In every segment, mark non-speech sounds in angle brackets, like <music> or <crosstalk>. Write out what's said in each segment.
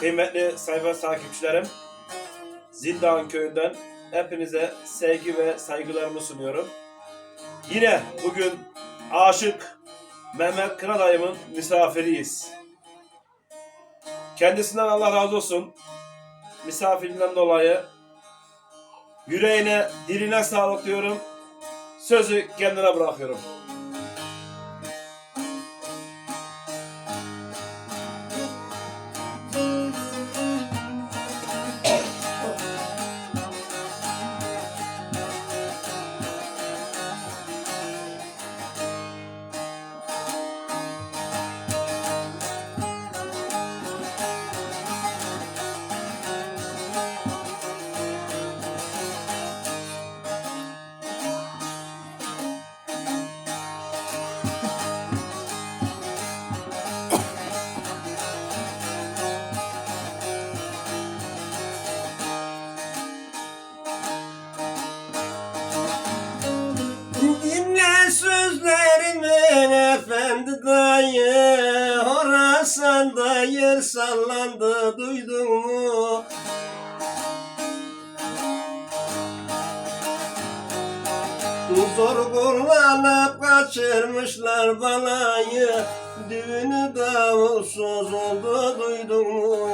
Kıymetli sayfa takipçilerim, Zindan köyünden hepinize sevgi ve saygılarımı sunuyorum. Yine bugün aşık Mehmet Kıradayım'ın misafiriyiz. Kendisinden Allah razı olsun. Misafirinden dolayı yüreğine, diline sağlık diyorum. Sözü kendine bırakıyorum. Yer sallandı duydun mu? Zor kullanıp kaçırmışlar balayı Düğünü davulsuz oldu duydun mu?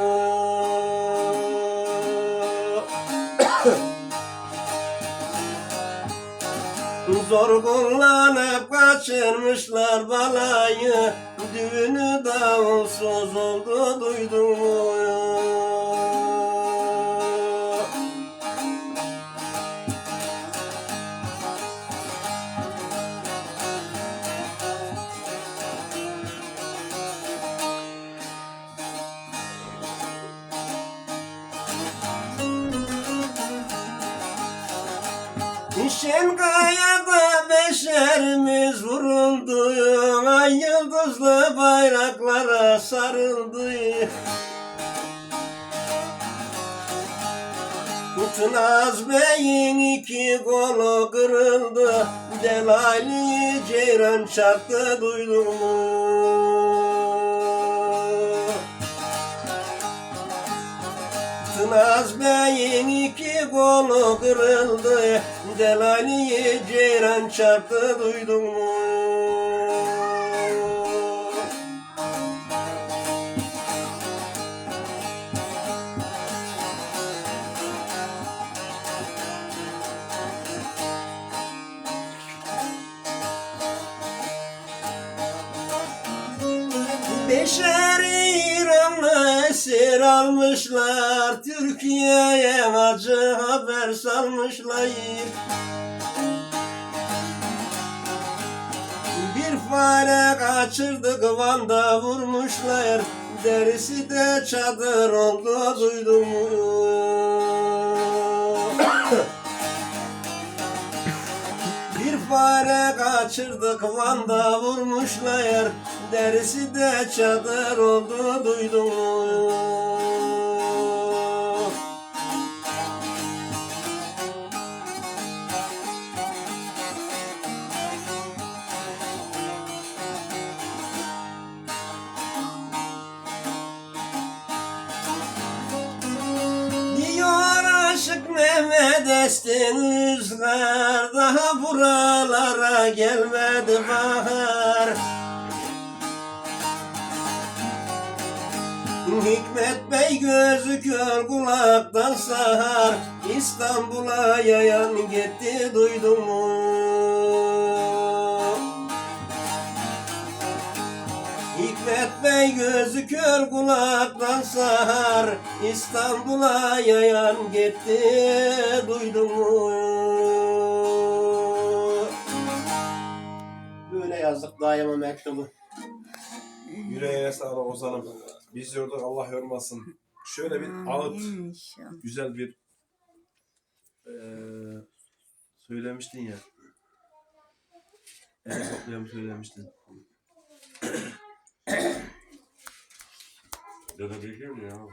<coughs> Zor kullanıp kaçırmışlar balayı Düğünü davulsuz oldu duydun mu? Şen kayada beşerimiz vuruldu. Ay yıldızlı bayraklara sarıldı. Tınaz Bey'in iki kolu kırıldı. Delali ceyran çaktı duydun mu? Tınaz Bey'in iki kolu kırıldı Delali'yi ceyran çarptı duydun mu? Esir almışlar Türkiye'ye acı haber salmışlar Bir fare kaçırdık Van'da vurmuşlar. Derisi de çadır oldu duydun fare kaçırdık Van'da vurmuşlar Derisi de çadır oldu duydun mu? Diyor aşık Mehmet Estin Daha gelmedi bahar Hikmet Bey gözü kör kulaktan sahar İstanbul'a yayan gitti duydun mu? Hikmet Bey gözü kör kulaktan sahar İstanbul'a yayan gitti duydun mu? Yazdık daima mektubu. Yüreğine sağlık Ozan'ım. Biz yorduk Allah yormasın. Şöyle bir ağıt, İnşallah. güzel bir eee söylemiştin ya. El toplayalım söylemiştin. Dönebilir mi ya abi?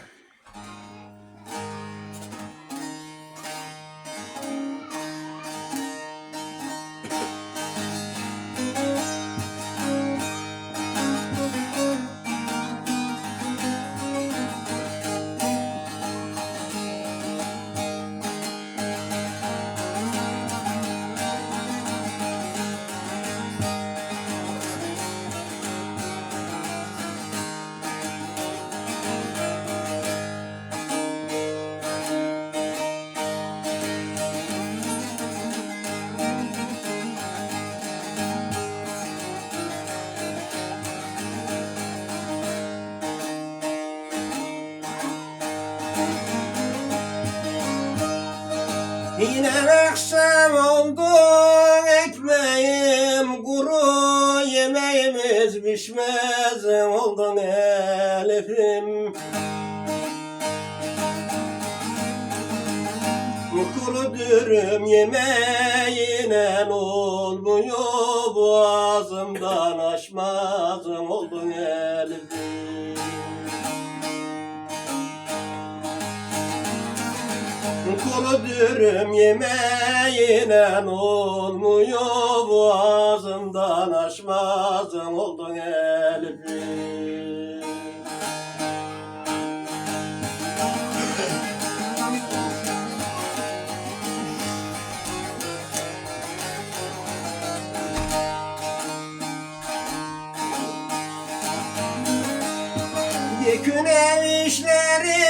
Yine akşam oldu ekmeğim kuru yemeğimiz pişmez oldun Elif'im. Kuru dürüm yemeğine olmuyor Boğazımdan aşmaz oldun Elif'im Kuru dürüm yemeğine olmuyor Boğazımdan aşmaz oldun Elif'im Yekün ev işleri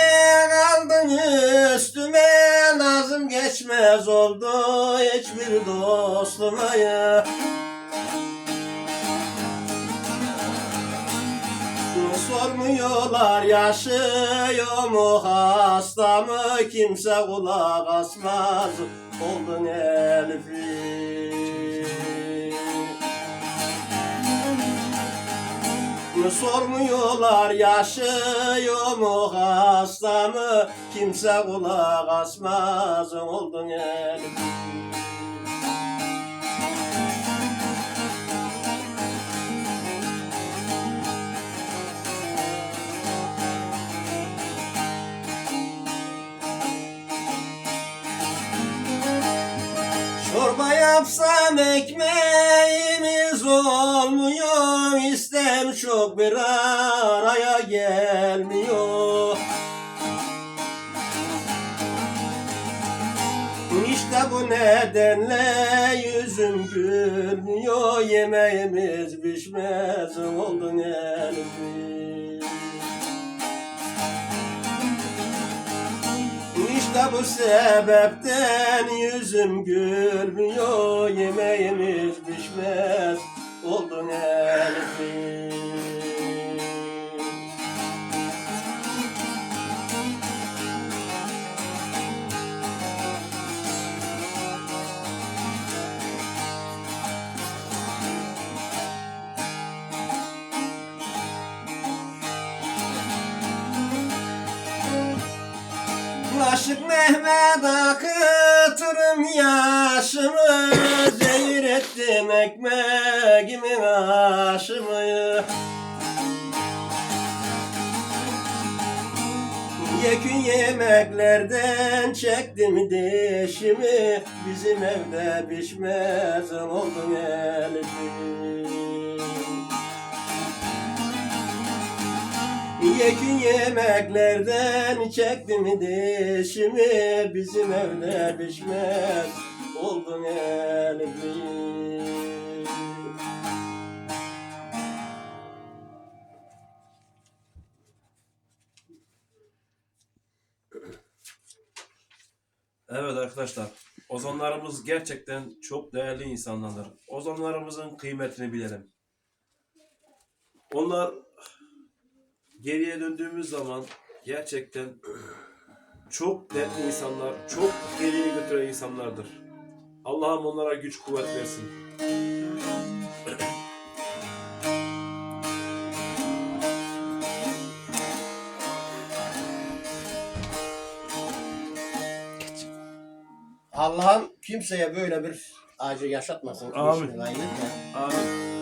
Geçmez oldu hiçbir dostuma ya Sormuyorlar yaşıyor mu hasta mı? Kimse kulak asmaz. Oldun Elif'im Sormuyorlar yaşıyor mu hasta mı Kimse kulak asmaz oldun Elif'im Çorba yapsam ekmeğimiz İstem çok bir araya gelmiyor. İşte bu nedenle yüzüm gülmüyor Yemeğimiz pişmez oldun Elif'im İşte bu sebepten yüzüm gülmüyor Yemeğimiz pişmez oldun Elif'im Aşık Mehmet akıtırım yaşımı Zehir ettim ekmeğimin yemeklerden çektim dişimi Bizim evde pişmez oldun Elif'im Yekün yemeklerden çektim dişimi Bizim evde pişmez oldun Elif'im Evet arkadaşlar, ozanlarımız gerçekten çok değerli insanlardır. Ozanlarımızın kıymetini bilelim. Onlar geriye döndüğümüz zaman gerçekten çok dertli insanlar, çok geriye götüren insanlardır. Allah'ım onlara güç kuvvet versin. Allah'ım kimseye böyle bir acı yaşatmasın. Amin. Amin.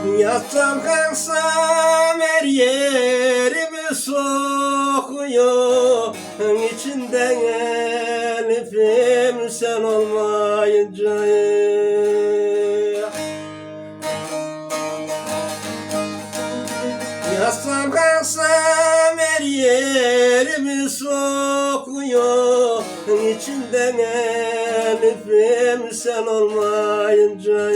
Yatsam kalksam her yerimi sokuyor İçinden elifim sen olmayınca. Yatsam kalksam her yerimi sokuyor İçinden elifim sen olmayınca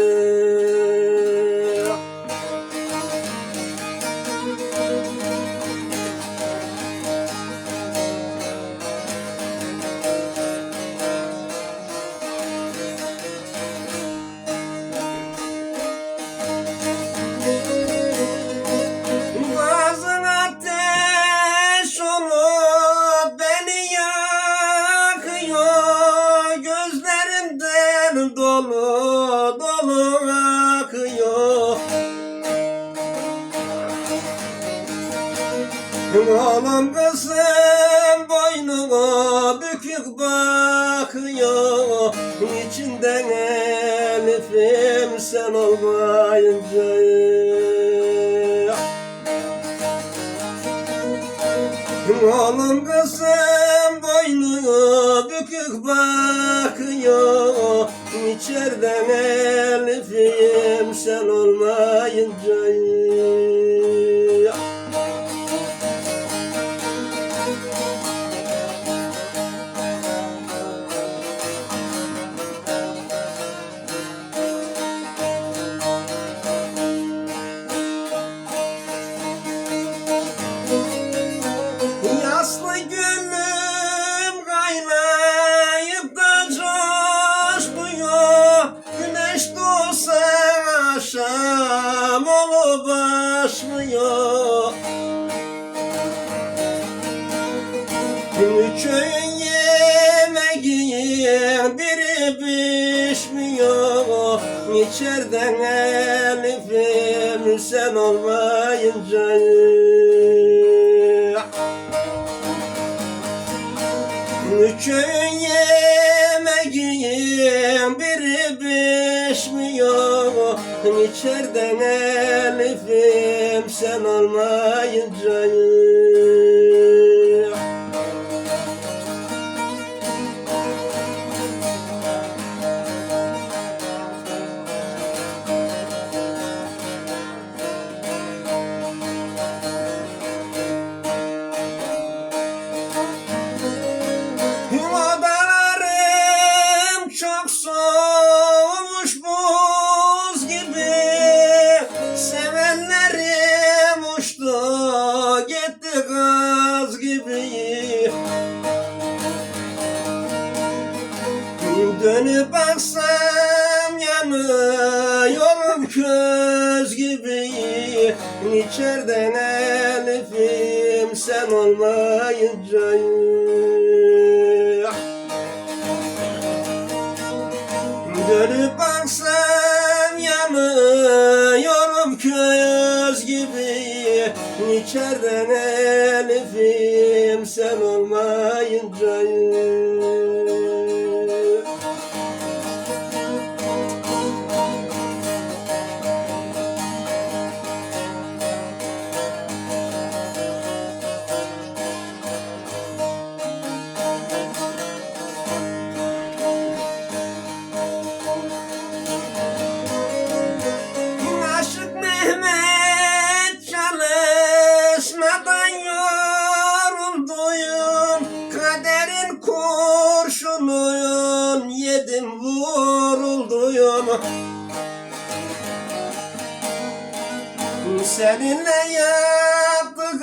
Oğlum kızım boynuna bükük bakıyor. İçinden elifim sen olmayınca. Oğlum kızım boynuna bükük bakıyor. İçeriden elifim sen olmayınca akşam olup başmıyor Köyün yemeği biri pişmiyor. İçeriden elifim sen olmayınca. Köyün İçeriden elifim sen olmayınca Dönüp baksam yanıyorum köz gibi. İçeriden elifim sen olmayınca Dönüp baksam yanıyorum köz gibi. İçeriden elifim sen olmayınca Seninle yaptığım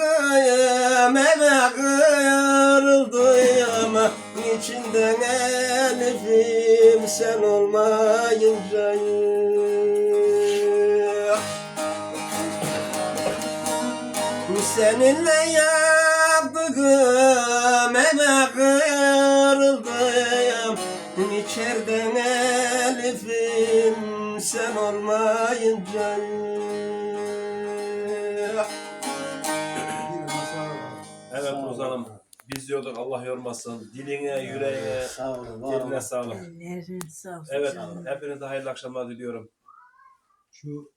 eve kırıldıyım İçinden elifim sen olmayınca Seninle yaptığım eve kırıldıyım İçeriden elifim sen olmayınca biz diyorduk Allah yormasın. Diline, yüreğine, Sağ olun, var olun. eline sağlık. Ellerin sağ olsun Evet canım. hepinize hayırlı akşamlar diliyorum. Şu